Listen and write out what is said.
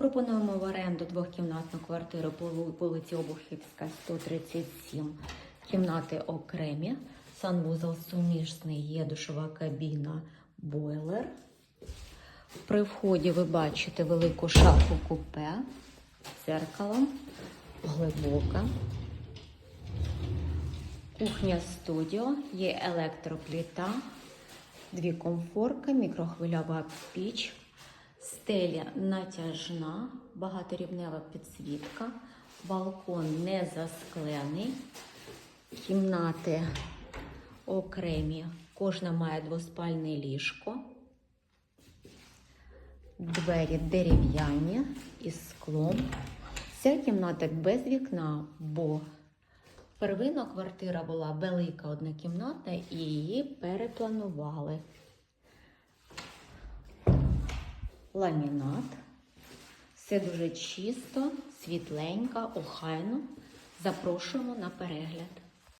Пропонуємо в оренду двохкімнатну квартиру по вулиці Обухівська, 137. Кімнати окремі, санвузол сумісний, є душова кабіна, бойлер. При вході ви бачите велику шафу купе з глибока. Кухня студіо, є електропліта, дві комфорки, мікрохвильова піч, стеля натяжна, багаторівнева підсвітка, балкон не засклений, кімнати окремі, кожна має двоспальне ліжко, двері дерев'яні із склом. Ця кімната без вікна, бо Первинна квартира була велика однокімнатна і її перепланували. Ламінат. Все дуже чисто, світленько, охайно. Запрошуємо на перегляд.